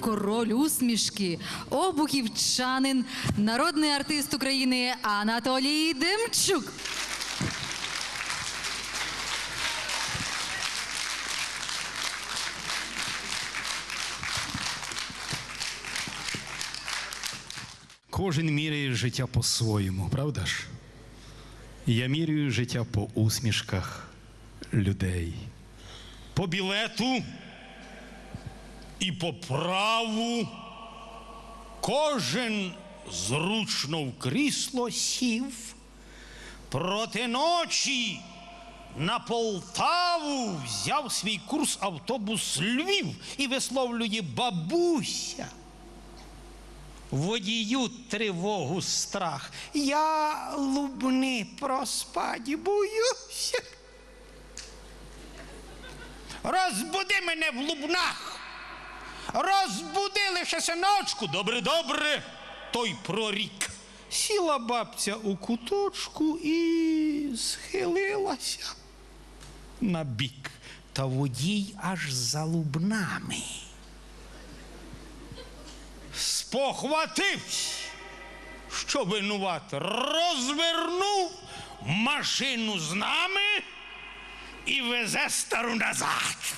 Король усмішки, обухівчанин, народний артист України Анатолій Демчук. Кожен міряє життя по-своєму, правда ж? Я міряю життя по усмішках людей. по білету і по праву. Кожен зручно в крісло сів. Проти ночі на Полтаву взяв свій курс автобус Львів і висловлює бабуся. Водію тривогу страх. Я лубни проспаді боюся. Розбуди мене в лубнах. Розбуди лише синочку. Добре, добре. Той прорік. Сіла бабця у куточку і схилилася на бік. Та водій аж за лубнами. Спохватився, що винуват, розвернув машину з нами і везе стару назад.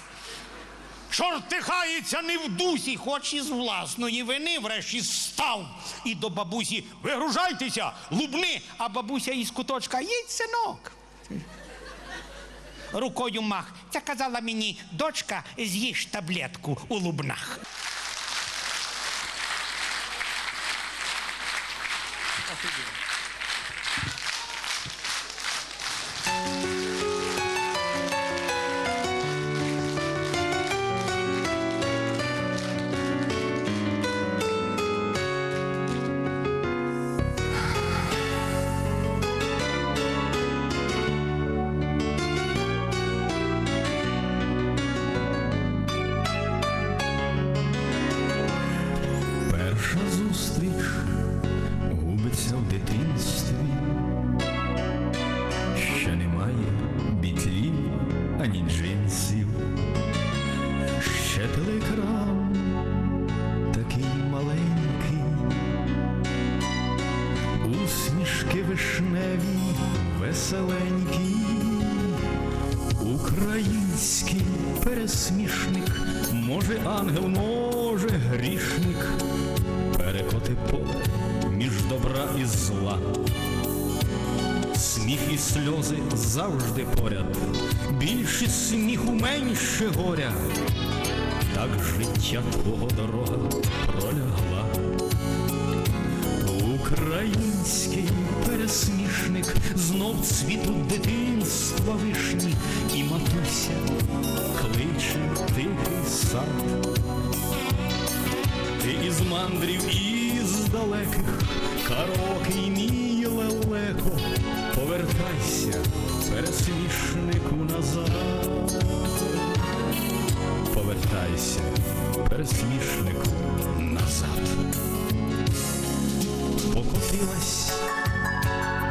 Чортихається не в дусі, хоч і з власної вини, врешті став і до бабусі вигружайтеся, лубни, а бабуся із куточка їдь, синок. Рукою мах. Це казала мені дочка, з'їж таблетку у лубнах. Перша усмішки вишневі, веселенькі, український пересмішник, може ангел, може грішник перекоти поле між добра і зла. Сміх і сльози завжди поряд, більше сміху, менше горя. Так життя твого дорога пролягла. Український пересмішник знов цвіту дитинства вишні, і матуся кличе тихий сад. Ти із мандрів, із далеких, караоке мій лелеко, повертайся, пересмішнику назад. Повертайся, пересмішнику назад. Покотилась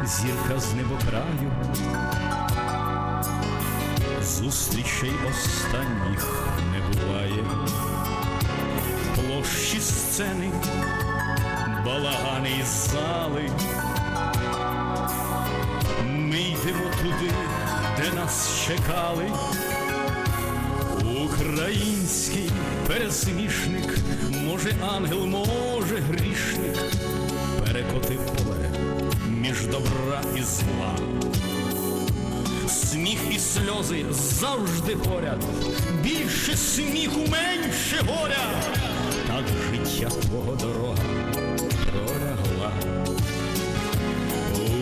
зірка з небокраю, зустрічей останніх не буває площі сцени, балагани зали. Ми йдемо туди, де нас чекали. Український пересмішник, може ангел, може грішник, перекотив поле між добра і зла. Сміх і сльози завжди поряд, більше сміху, менше горя. Так життя твого дорога пролягла.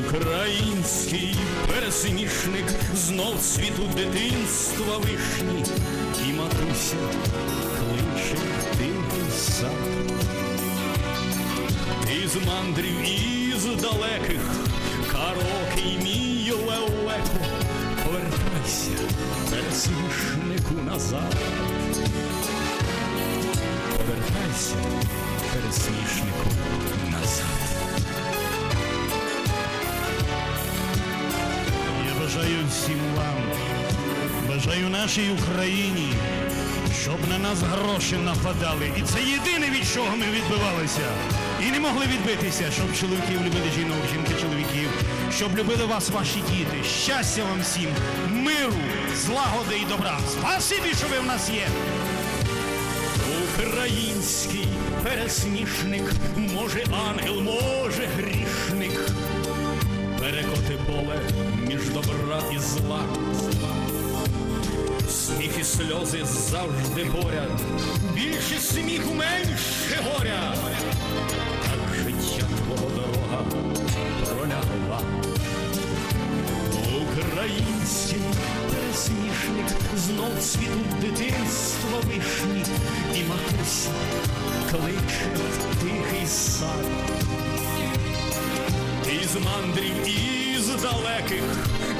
Український пересмішник знов світу дитинства вишні, і матуся кличе тихий сад. Із мандрів, із далеких, караоке й мій лелеко, повертайся, пересмішнику назад. Повертайся, пересмішнику назад. Я бажаю всім вам, бажаю нашій Україні, щоб на нас гроші нападали. І це єдине, від чого ми відбивалися. І не могли відбитися, щоб чоловіків любили жінок, жінки чоловіків, щоб любили вас ваші діти. Щастя вам всім, миру, злагоди і добра. Спасибі, що ви в нас є. Український пересмішник, може ангел, може грішник, перекоти поле між добра і зла. І сльози завжди поряд, більше сміху, менше горя. Так життя твого дорога пролягла. Український пересмішник знов цвітуть дитинства вишні, і матуся кличе тихий сад. Із мандрів, із далеких,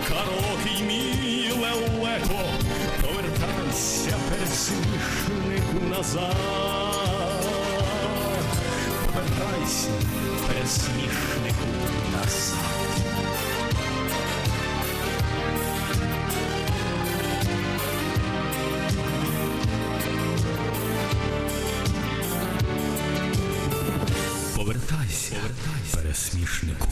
карокий мій лелеко, повертайся пересмішнику назад. Повертайся пересмішнику назад. Повертайся, пересмішнику